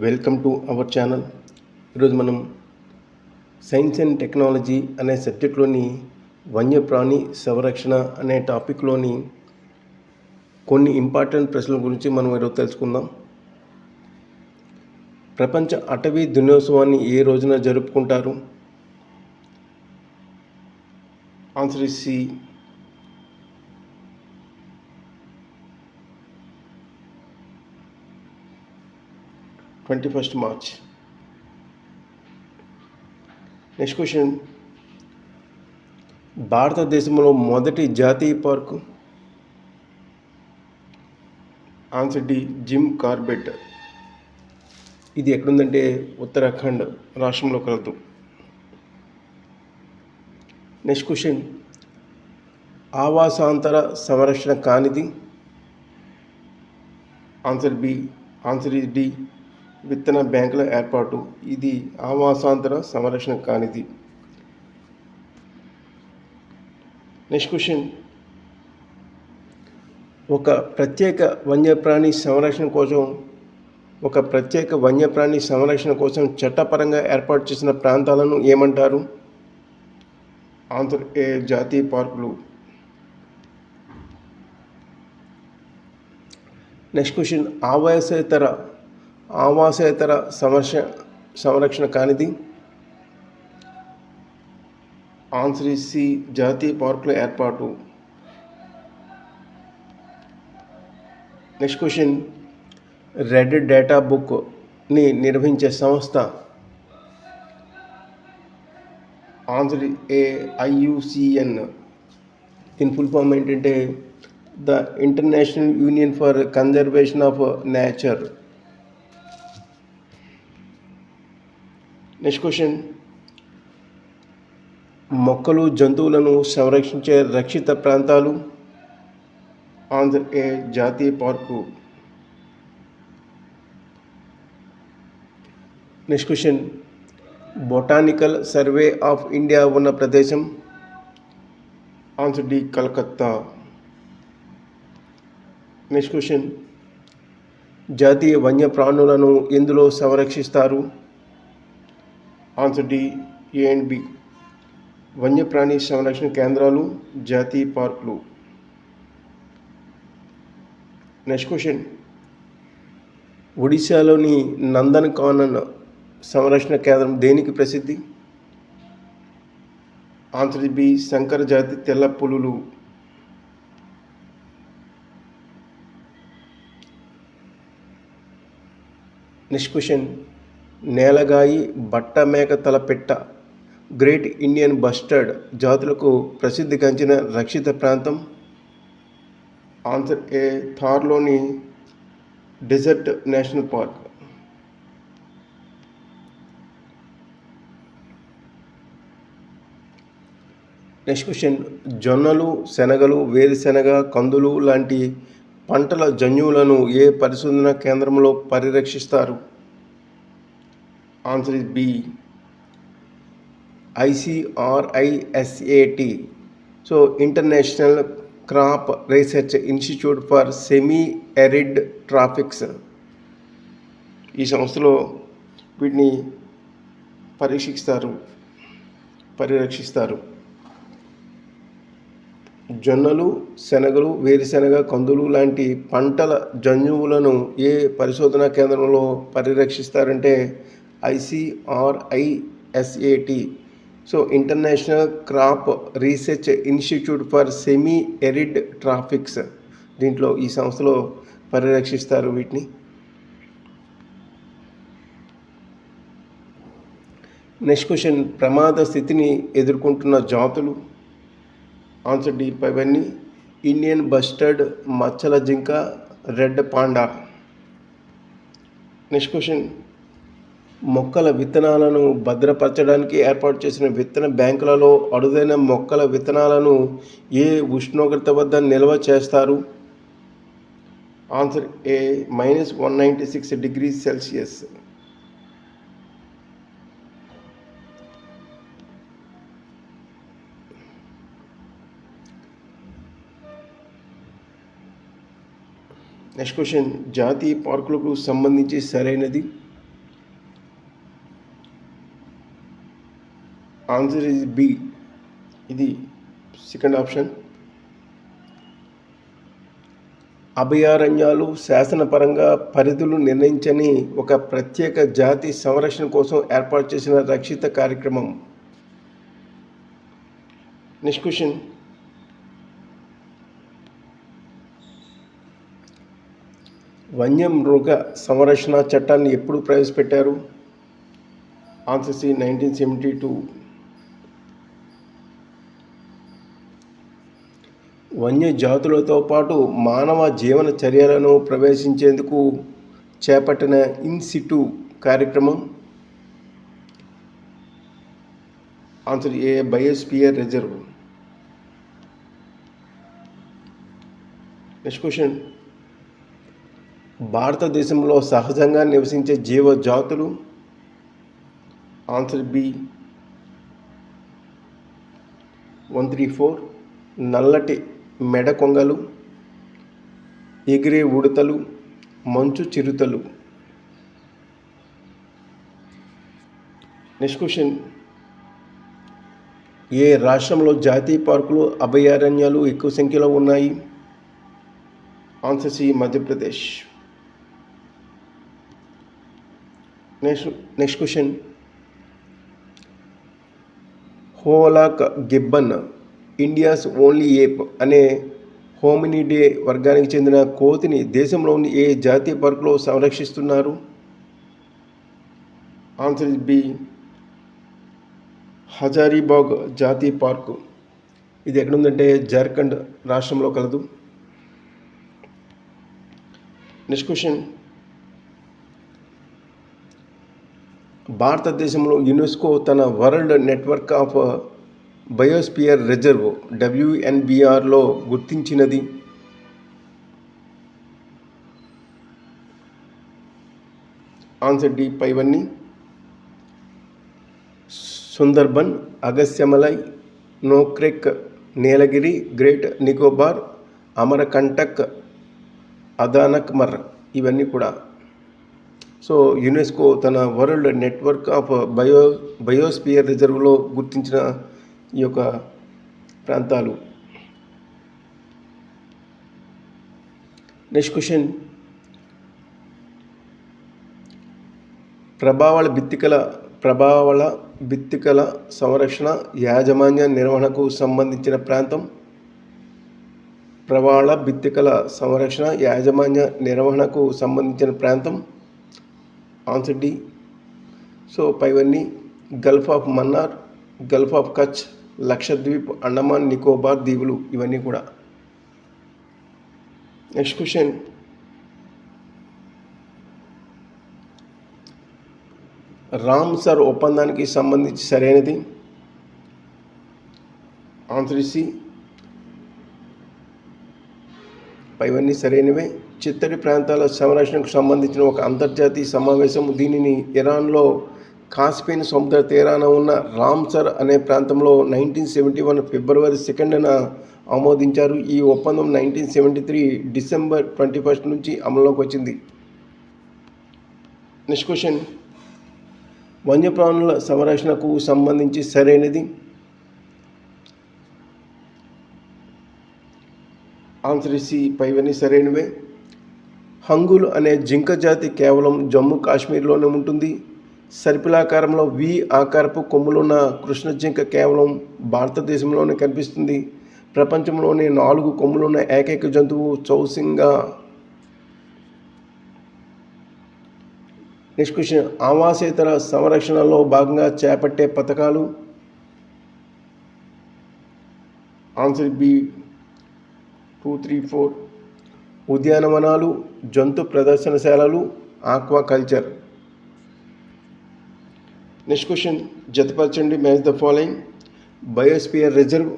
Welcome to our channel. ఈరోజు మనం science and technology అనే సబ్జెక్ట్లోని వన్యప్రాణి సంరక్షణ అనే టాపిక్లోని కొన్ని ఇంపార్టెంట్ ప్రశ్నల గురించి మనం ఈరోజు తెలుసుకుందాం. ప్రపంచ అటవీ దినోత్సవాన్ని ఏ రోజున జరుపుకుంటారు? Answer is C twenty first March next question భారతదేశంలో మొదటి జాతీయ park. Answer D Jim Corbett ఇది ఎక్కడుందంటే ఉత్తరాఖండ్ రాష్ట్రంలో కలదు నెక్స్ట్ క్వశ్చన్ ఆవాసాంతర సంరక్షణ కానిది? ఆన్సర్ బి ఆన్సర్ డి విత్తన బ్యాంకుల ఏర్పాటు. ఇది ఆవాసాంతర సంరక్షణ కానిది. Next question. ఒక ప్రత్యేక వన్యప్రాణి సంరక్షణ కోసం ఒక ప్రత్యేక వన్యప్రాణి సంరక్షణ కోసం చట్టపరంగా ఏర్పాటు చేసిన ప్రాంతాలను ఏమంటారు? ఆంధ్ర ఏ జాతీయ పార్కులు. Next question. ఆవాసేతర ఆవాసేతర సంరక్ష సంరక్షణ కానిది. ఆన్సర్ సి జాతీయ పార్కుల ఏర్పాటు. Next question. రెడ్ డేటా బుక్ని నిర్వహించే సంస్థ. ఆన్సర్ ఏ ఐయుసిఎన్ దీని ఫుల్ ఫామ్ ఏంటంటే the international union for conservation of nature. Next question మొక్కలు జంతువులను సంరక్షించే రక్షిత ప్రాంతాలు. ఆంధ్ర ఏ జాతీయ park? Next question botanical survey of India ఉన్న ప్రదేశం. Answer D Calcutta next question జాతీయ వన్యప్రాణులను ఎందులో సంరక్షిస్తారు? Answer D A and B. వన్యప్రాణి సంరక్షణ కేంద్రాలు జాతీయ పార్కులు. నెక్స్ట్ క్వశ్చన్ ఒడిశాలోని నందన్ కానన్ సంరక్షణ కేంద్రం దేనికి ప్రసిద్ధి? ఆన్సర్ బి శంకర జాతి తెల్ల పులులు. నెక్స్ట్ క్వశ్చన్ నేలగాయి బట్ట మేక తలపెట్ట గ్రేట్ ఇండియన్ బస్టర్డ్ జాతులకు ప్రసిద్ధిగాంచిన రక్షిత ప్రాంతం. Answer A థార్లోని desert national park. Next question జొన్నలు శనగలు వేరుశెనగ కందులు లాంటి పంటల జన్యువులను ఏ పరిశోధన కేంద్రంలో పరిరక్షిస్తారు? Answer is B. ICRISAT so international crop research institute for semi arid tropics ఈ సంస్థలో వీటిని పరీక్షిస్తారు పరిరక్షిస్తారు. జొన్నలు శనగలు వేరుశెనగ కందులు లాంటి పంటల జన్యువులను ఏ పరిశోధనా కేంద్రంలో పరిరక్షిస్తారంటే ICRISAT so international crop research institute for semi arid tropics దీంట్లో ఈ సంస్థలో పరిరక్షిస్తారు వీటిని. నెక్స్ట్ క్వశ్చన్ ప్రమాద స్థితిని ఎదుర్కొంటున్న జాతులు. ఆన్సర్ డి ఇవన్నీ ఇండియన్ బస్టర్డ్ మచ్చల జింక రెడ్ పాండా నెక్స్ట్ క్వశ్చన్ మొక్కల విత్తనాలను భద్రపరచడానికి ఏర్పాటు చేసిన విత్తన బ్యాంకులలో అరుదైన మొక్కల విత్తనాలను ఏ ఉష్ణోగ్రత వద్ద నిల్వ చేస్తారు? Answer A minus one ninety six degree Celsius. Next question జాతీయ పార్కులకు సంబంధించి సరైనది? Answer is B. ఇది సెకండ్ ఆప్షన్. అభయారణ్యాలు శాసనపరంగా పరిధులు నిర్ణయించని ఒక ప్రత్యేక జాతి సంరక్షణ కోసం ఏర్పాటు చేసిన రక్షిత కార్యక్రమం. నెక్స్ట్ క్వశ్చన్ వన్యమృగ సంరక్షణ చట్టాన్ని ఎప్పుడు ప్రవేశపెట్టారు? Answer C nineteen seventy two వన్య జాతులతో పాటు మానవ జీవన చర్యలను ప్రవేశించేందుకు చేపట్టిన ఇన్సిటు కార్యక్రమం answer A biosphere reserve. Next question భారతదేశంలో సహజంగా నివసించే జీవ జాతులు answer B one three four నల్లటి మెడ కొంగలు ఎగిరే ఉడతలు మంచు చిరుతలు. నెక్స్ట్ క్వశ్చన్ ఏ రాష్ట్రంలో జాతీయ పార్కులు అభయారణ్యాలు ఎక్కువ సంఖ్యలో ఉన్నాయి? Answer C Madhya Pradesh. Next next question hoolock gibbon India's only ape అనే హోమినిడే వర్గానికి చెందిన కోతిని దేశంలోని ఏ జాతీయ పార్కులో సంరక్షిస్తున్నారు? ఆన్సర్ ఇస్ బి హజారీబాగ్ జాతీయ పార్కు. ఇది ఎక్కడుందంటే జార్ఖండ్ రాష్ట్రంలో కలదు. Next question. భారతదేశంలో యునెస్కో తన world network of biosphere reserve డబ్ల్యూఎన్బిఆర్లో గుర్తించినది. ఆన్సర్ డి పైవన్నీ. సుందర్బన్ అగస్యమలై నోక్రెక్ నీలగిరి గ్రేట్ నికోబార్ అమరకంటక్ అదానక్ మర్ ఇవన్నీ కూడా. సో యునెస్కో తన world network of bio biosphere రిజర్వ్లో గుర్తించిన ఈ యొక్క ప్రాంతాలు. నెక్స్ట్ క్వశ్చన్ ప్రభావాల భిత్తికల ప్రభావాల భిత్తికల సంరక్షణ యాజమాన్య నిర్వహణకు సంబంధించిన ప్రాంతం. ప్రవాళ భిత్తికల సంరక్షణ యాజమాన్య నిర్వహణకు సంబంధించిన ప్రాంతం. ఆన్సర్ డి సో పైవన్నీ gulf of Mannar gulf of Kutch Lakshadweep Andaman Nicobar దీవులు ఇవన్నీ కూడా. Next question. రామ్సర్ ఒప్పందానికి సంబంధించి సరైనది? ఆన్సర్ ఇసి పైవన్నీ సరైనవే. చిత్తడి ప్రాంతాల సంరక్షణకు సంబంధించిన ఒక అంతర్జాతీయ సమావేశం దీనిని ఇరాన్లో కాస్పియన్ సముద్ర తీరాన ఉన్న రామ్సర్ అనే ప్రాంతంలో నైన్టీన్ సెవెంటీ వన్ ఫిబ్రవరి సెకండ్న ఆమోదించారు. ఈ ఒప్పందం nineteen seventy three December twenty first నుంచి అమల్లోకి వచ్చింది. Next question. వన్యప్రాణుల సంరక్షణకు సంబంధించి సరైనది. ఆన్సర్ ఇసి పైవన్నీ సరైనవే. హంగులు అనే జింక జాతి కేవలం జమ్మూ కాశ్మీర్లోనే ఉంటుంది. సరిపిలాకారంలో వి ఆకారపు కొమ్ములున్న కృష్ణ జింక కేవలం భారతదేశంలోనే కనిపిస్తుంది. ప్రపంచంలోనే నాలుగు కొమ్ములున్న ఏకైక జంతువు చౌసింగా. Next question. ఆవాసేతర సంరక్షణలో భాగంగా చేపట్టే పథకాలు? Answer B two three four. ఉద్యానవనాలు జంతు ప్రదర్శనశాలలు aquaculture. Next question జతపరచండి match the following biosphere reserve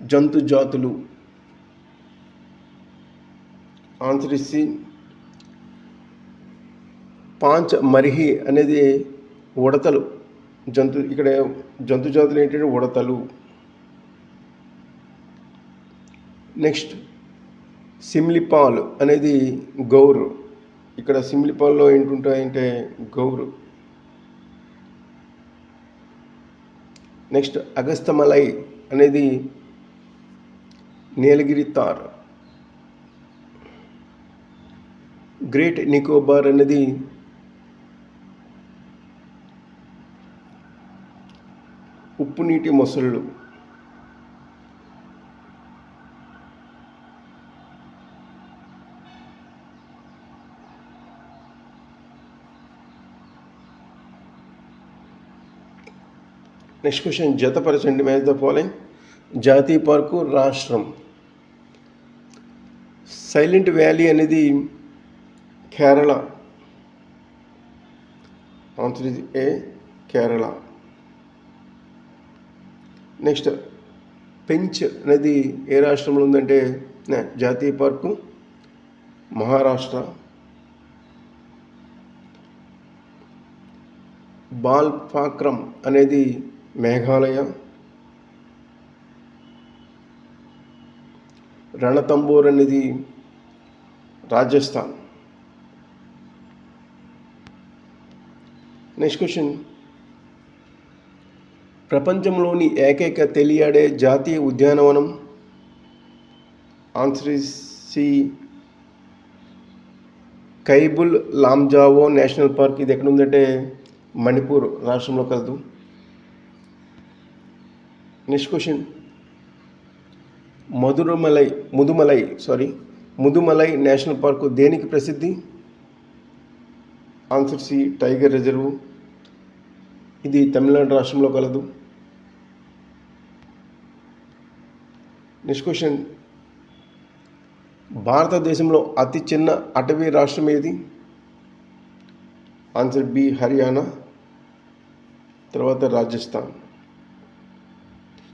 జంతు జాతులు ఆన్సర్ ఇసి పాంచ్ మరిహి అనేది ఉడతలు జంతు ఇక్కడ జంతు జాతులు ఏంటంటే ఉడతలు నెక్స్ట్ సిమ్లిపాల్ అనేది గౌరు. ఇక్కడ సిమ్లిపాల్లో ఏంటుంటాయంటే గౌరు. నెక్స్ట్ అగస్తమలై అనేది నీలగిరి తార్. గ్రేట్ నికోబార్ అనేది ఉప్పు నీటి మొసళ్ళు. నెక్స్ట్ క్వశ్చన్ జతపరచండి మ్యాచ్ ద ఫాలోయింగ్ జాతీయ పార్కు రాష్ట్రం సైలెంట్ వ్యాలీ అనేది కేరళ ఆన్సర్ ఇది ఏ కేరళ నెక్స్ట్ పెంచ్ అనేది ఏ రాష్ట్రంలో ఉందంటే జాతీయ పార్కు మహారాష్ట్ర బాల్ఫాక్రమ్ అనేది మేఘాలయ రణతంబోర్ అనేది రాజస్థాన్. నెక్స్ట్ క్వశ్చన్ ప్రపంచంలోని ఏకైక తెలియాడే జాతీయ ఉద్యానవనం? Answer is C Keibul Lamjao national park. ఇది ఎక్కడ ఉందంటే మణిపూర్ రాష్ట్రంలో కలదు. Next question Madhuramalai Mudumalai sorry Mudumalai national park దేనికి ప్రసిద్ధి? ఆన్సర్ సి టైగర్ రిజర్వ్ ఇది తమిళనాడు రాష్ట్రంలో కలదు. నెక్స్ట్ క్వశ్చన్ భారతదేశంలో అతి చిన్న అటవీ రాష్ట్రం ఏది? ఆన్సర్ బి హర్యానా తర్వాత రాజస్థాన్.